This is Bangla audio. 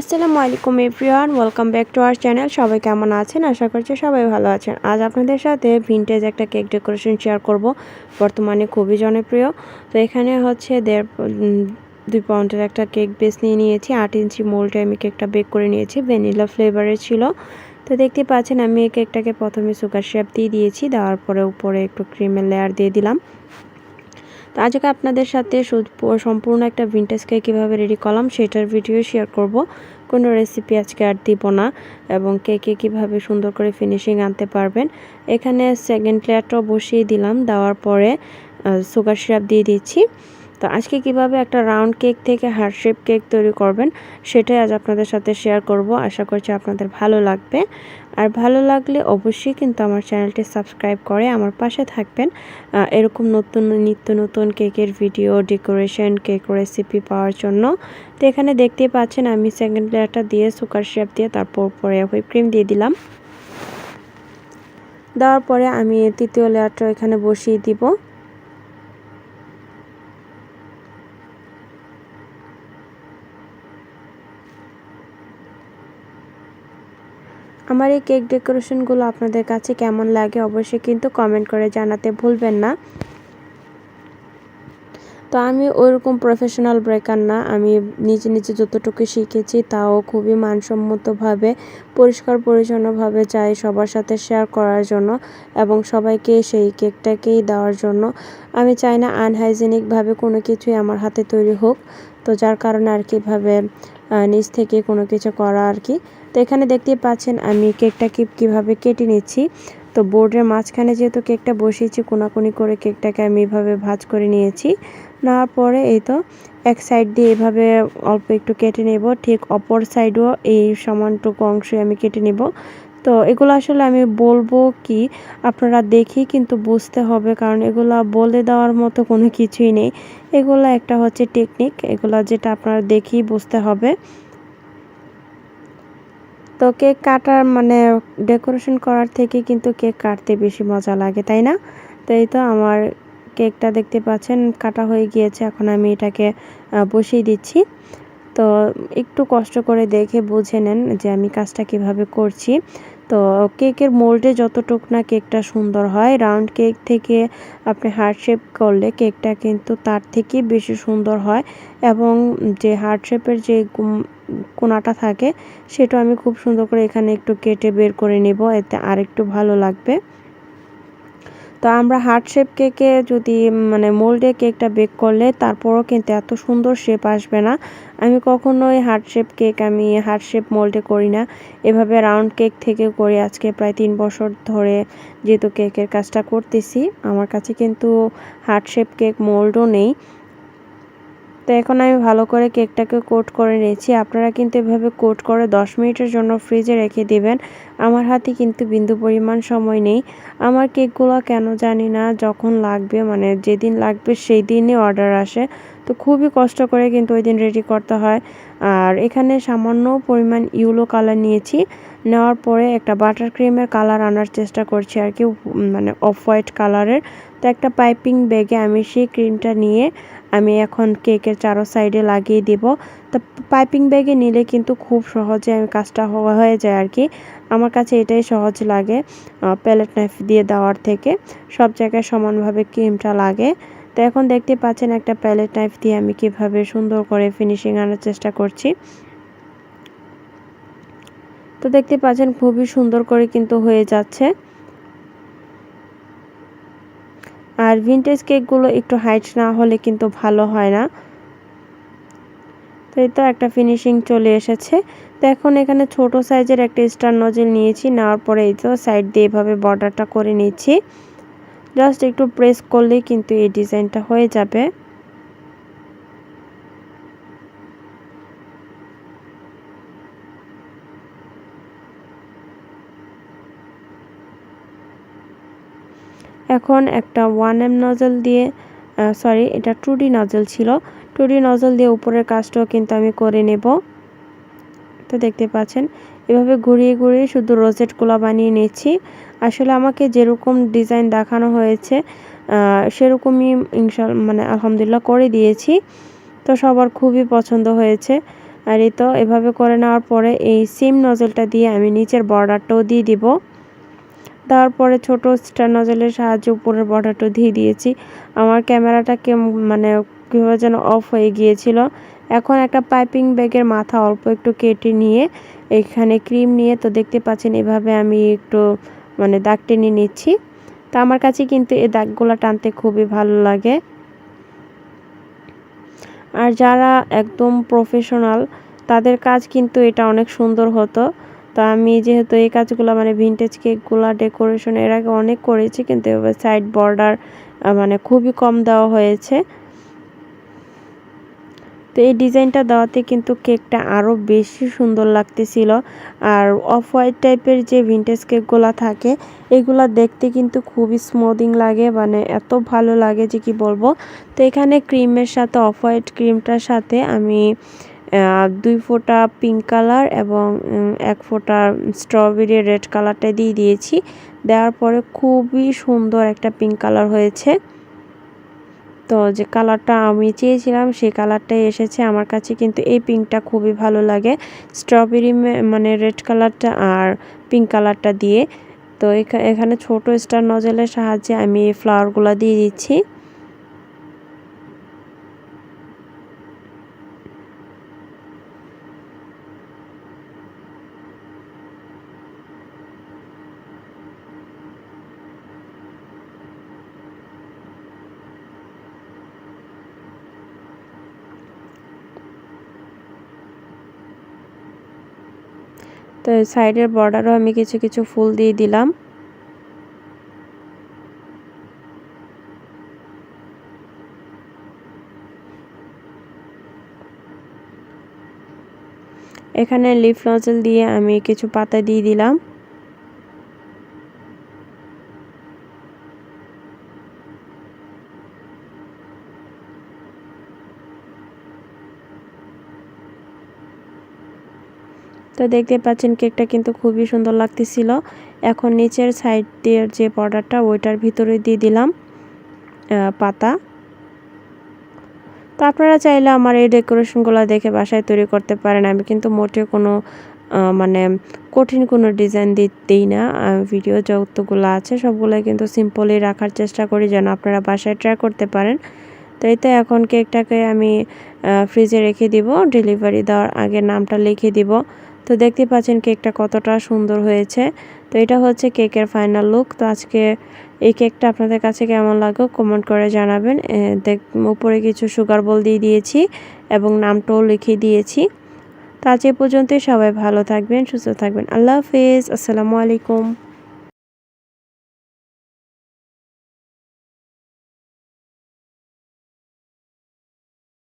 আসসালামু আলাইকুম everyone, welcome back to our channel. সবাই কেমন আছেন? আশা করছি সবাই ভালো আছেন। আজ আপনাদের সাথে ভিনটেজ একটা কেক ডেকোরেশন শেয়ার করব। বর্তমানে খুবই জনপ্রিয়। তো এখানে হচ্ছে দেড় দুই পাউন্ডের একটা কেক বেস নিয়ে নিয়েছি। আট ইঞ্চি মোল্ডে আমি কেকটা বেক করে নিয়েছি। ভ্যানিলা ফ্লেভারের ছিল। তো দেখতে পাচ্ছেন, আমি এই কেকটাকে প্রথমে সুগার শেপ দিয়ে দিয়েছি। দেওয়ার পরে উপরে একটু ক্রিমের লেয়ার দিয়ে দিলাম। তো আজকে আপনাদের সাথে সম্পূর্ণ একটা ভিনটেজ কীভাবে রেডি করলাম সেটার ভিডিও শেয়ার করব। কোনো রেসিপি আজকে আর দিব না এবং কেকে কীভাবে সুন্দর করে ফিনিশিং আনতে পারবেন। এখানে সেকেন্ড লেয়ারটাও বসিয়ে দিলাম, দেওয়ার পরে সুগার সিরাপ দিয়ে দিচ্ছি। তো আজকে কীভাবে একটা রাউন্ড কেক থেকে হার্ট শেপ কেক তৈরি করবেন, সেটাই আজ আপনাদের সাথে শেয়ার করব। আশা করছি আপনাদের ভালো লাগবে। আর ভালো লাগলে অবশ্যই কিন্তু আমার চ্যানেলটি সাবস্ক্রাইব করে আমার পাশে থাকবেন। এরকম নতুন, নিত্য নতুন কেকের ভিডিও ডেকোরেশন কেক রেসিপি পাওয়ার জন্য। তো এখানে দেখতেই পাচ্ছেন, আমি সেকেন্ড লেয়ারটা দিয়ে সুগার শেপ দিয়ে, তারপর পরে হুইপ ক্রিম দিয়ে দিলাম। দেওয়ার পরে আমি তৃতীয় লেয়ারটা এখানে বসিয়ে দিব। আমার এই কেক ডেকোরেশনগুলো আপনাদের কাছে কেমন লাগে অবশ্যই কিন্তু কমেন্ট করে জানাতে ভুলবেন না। তো আমি ওইরকম প্রফেশনাল ব্রেকার না, আমি নিজে নিজে যতটুকু শিখেছি তাও খুবই মানসম্মতভাবে, পরিষ্কার পরিচ্ছন্নভাবে চাই সবার সাথে শেয়ার করার জন্য এবং সবাইকে সেই কেকটাকেই দেওয়ার জন্য। আমি চাই না আনহাইজেনিকভাবে কোনো কিছুই আমার হাতে তৈরি হোক, তো যার কারণে আর কীভাবে নিচ থেকে কোনো কিছু করা আর কি। তো এখানে দেখতেই পাচ্ছেন আমি কেকটা কীভাবে কেটে নিচ্ছি। তো বোর্ডের মাঝখানে যেহেতু কেকটা বসিয়েছি, কোনাকুনি করে কেকটাকে আমি এভাবে ভাজ করে নিয়েছি। নেওয়ার পরে এই তো এক সাইড দিয়ে এভাবে অল্প একটু কেটে নেব, ঠিক অপর সাইডও এই সমানটুকু অংশে আমি কেটে নেব। তো এগুলো আসলে আমি বলব কি, আপনারা দেখি কিন্তু বুঝতে হবে, কারণ এগুলো বলে দেওয়ার মতো কোনো কিছুই নেই। এগুলো একটা হচ্ছে টেকনিক এগুলো যেটা আপনারা দেখি বুঝতে হবে। তো কেক কাটার মানে ডেকোরেশন করার থেকে কিন্তু কেক কাটতে বেশি মজা লাগে, তাই না? তো এই তো আমার কেকটা দেখতে পাচ্ছেন, কাটা হয়ে গিয়েছে, এখন আমি এটাকে বসিয়ে দিচ্ছি। তো একটু কষ্ট করে দেখে বুঝে নেন যে আমি কাজটা কীভাবে করছি। তো কেকের মোল্ডে যতটুক না কেকটা সুন্দর হয়, রাউন্ড কেক থেকে আপনি হার্ট শেপ করলে কেকটা কিন্তু তার থেকে বেশি সুন্দর হয় এবং যে হার্ট শেপের যে কোনাটা থাকে, সেটা আমি খুব সুন্দর করে এখানে একটু কেটে বের করে নেব, এতে আর একটু ভালো লাগবে। তো আমরা হার্ট শেপ কেকে যদি মানে মোল্ডে কেকটা বেক করলে তারপরও কিন্তু এত সুন্দর শেপ আসবে না। আমি কখনোই হার্ট শেপ কেক আমি হার্ট শেপ মোল্ডে করি না। এভাবে রাউন্ড কেক থেকে করি আজকে প্রায় তিন বছর ধরে যেহেতু কেকের কাজটা করতেছি, আমার কাছে কিন্তু হার্ট শেপ কেক মোল্ডও নেই। তো এখন আমি ভালো করে কেকটাকে কোট করে নিয়েছি। আপনারা কিন্তু এভাবে কোট করে 10 মিনিটের জন্য ফ্রিজে রেখে দিবেন। আমার হাতে কিন্তু বিন্দু পরিমাণ সময় নেই। আমার কেকগুলো কেন জানি না, যখন লাগবে মানে যেদিন লাগবে সেই দিনই অর্ডার আসে। তো খুবই কষ্ট করে কিন্তু ওই দিন রেডি করতে হয়। আর এখানে সামান্য পরিমাণ ইউলো কালার নিয়েছি। নেওয়ার পরে একটা বাটার ক্রিমের কালার আনার চেষ্টা করছি আর কি মানে অফ হোয়াইট কালারের তো একটা পাইপিং ব্যাগে আমি সেই ক্রিমটা নিয়ে আমি এখন কেকের চারো সাইডে লাগিয়ে দিব। তো পাইপিং ব্যাগে নিলে কিন্তু খুব সহজে আমি কাজটা হয়ে যায় আর কি। আমার কাছে এটাই সহজ লাগে প্যালেট নাইফ দিয়ে দেওয়ার থেকে। সব জায়গায় সমানভাবে ক্রিমটা লাগে। তো এখন দেখতে পাচ্ছেন একটা প্যালেট নাইফ দিয়ে আমি কীভাবে সুন্দর করে ফিনিশিং আনার চেষ্টা করছি। তো দেখতে পাচ্ছেন খুবই সুন্দর করে কিন্তু হয়ে যাচ্ছে। আর ভিনটেজ কেকগুলো একটু হাইট না হলে কিন্তু ভালো হয় না। তো এই তো একটা ফিনিশিং চলে এসেছে। তো এখন এখানে ছোট সাইজের একটা স্টার নজেল নিয়েছি, নেওয়ার পরে এই তো সাইড দিয়ে এভাবে বর্ডারটা করে নিচ্ছি। জাস্ট একটু প্রেস করলেই কিন্তু এই ডিজাইনটা হয়ে যাবে। এখন একটা ওয়ান এম নজল দিয়ে সরি এটা টু ডি নজল ছিল। টু ডি নজল দিয়ে উপরের কাজটাও কিন্তু আমি করে নেব। তো দেখতে পাচ্ছেন, এভাবে ঘুরিয়ে ঘুরিয়ে শুধু রোজেটগুলো বানিয়ে নিচ্ছি। আসলে আমাকে যেরকম ডিজাইন দেখানো হয়েছে সেরকমই ইনশাল মানে আলহামদুলিল্লাহ করে দিয়েছি। তো সবার খুবই পছন্দ হয়েছে। আর এই তো এভাবে করে নেওয়ার পরে এই সেম নজলটা দিয়ে আমি নিচের বর্ডারটাও দিয়ে দিব। দেওয়ার পরে ছোটো স্টার নজলের সাহায্যে উপরের বর্ডারটা দিয়ে দিয়েছি। আমার ক্যামেরাটাকে মানে কীভাবে যেন অফ হয়ে গিয়েছিল। এখন একটা পাইপিং ব্যাগের মাথা অল্প একটু কেটে নিয়ে এখানে ক্রিম নিয়ে, তো দেখতে পাচ্ছেন এভাবে আমি একটু মানে দাগ টেনে নিচ্ছি। তা আমার কাছে কিন্তু এই দাগগুলো টানতে খুবই ভালো লাগে। আর যারা একদম প্রফেশনাল তাদের কাজ কিন্তু এটা অনেক সুন্দর হতো। তো আমি যেহেতু এই কাজগুলো মানে ভিনটেজ কেকগুলো ডেকোরেশন এর আগে অনেক করেছি, কিন্তু এভাবে সাইড বর্ডার মানে খুবই কম দেওয়া হয়েছে। তো এই ডিজাইনটা দেওয়াতে কিন্তু কেকটা আরও বেশি সুন্দর লাগতেছিল। আর অফ হোয়াইট টাইপের যে ভিনটেজ কেকগুলো থাকে, এগুলা দেখতে কিন্তু খুবই স্মুদিং লাগে মানে এত ভালো লাগে যে কি বলব। তো এখানে ক্রিমের সাথে অফ হোয়াইট ক্রিমটার সাথে আমি দুই ফোঁটা পিঙ্ক কালার এবং এক ফোঁটা স্ট্রবেরি রেড কালারটা দিয়ে দিয়েছি। দেওয়ার পরে খুবই সুন্দর একটা পিঙ্ক কালার হয়েছে। তো যে কালারটা আমি চেয়েছিলাম, সেই কালারটাই এসেছে। আমার কাছে কিন্তু এই পিঙ্কটা খুবই ভালো লাগে। স্ট্রবেরি মানে রেড কালারটা আর পিঙ্ক কালারটা দিয়ে। তো এখানে ছোট স্টার নজলের সাহায্যে আমি এই ফ্লাওয়ারগুলো দিয়ে দিচ্ছি। তো সাইডের বর্ডারও আমি কিছু কিছু ফুল দিয়ে দিলাম। এখানে লিফ নজল দিয়ে আমি কিছু পাতা দিয়ে দিলাম। তো দেখতে পাচ্ছেন কেকটা কিন্তু খুবই সুন্দর লাগতেছিল। এখন নিচের সাইড দিয়ে যে বর্ডারটা, ওইটার ভিতরে দিয়ে দিলাম পাতা। তো আপনারা চাইলে আমার এই ডেকোরেশনগুলো দেখে বাসায় তৈরি করতে পারেন। আমি কিন্তু মোটে কোনো মানে কঠিন কোনো ডিজাইন দিতেই না। ভিডিও যতগুলো আছে সবগুলোই কিন্তু সিম্পলি রাখার চেষ্টা করি যেন আপনারা বাসায় ট্রাই করতে পারেন। তো এই তো এখন কেকটাকে আমি ফ্রিজে রেখে দিব। ডেলিভারি দেওয়ার আগে নামটা লিখে দিব। তো দেখতে পাচ্ছেন কেকটা কতটা সুন্দর হয়েছে। তো এটা হচ্ছে কেকের ফাইনাল লুক। তো আজকে এই কেকটা আপনাদের কাছে কেমন লাগল কমেন্ট করে জানাবেন। দেখ, উপরে কিছু সুগার বল দিয়ে দিয়েছি এবং নামটাও লিখে দিয়েছি। তো আজ এ পর্যন্তই সবাই ভালো থাকবেন, সুস্থ থাকবেন। আল্লাহ হাফিজ। আসসালামু আলাইকুম।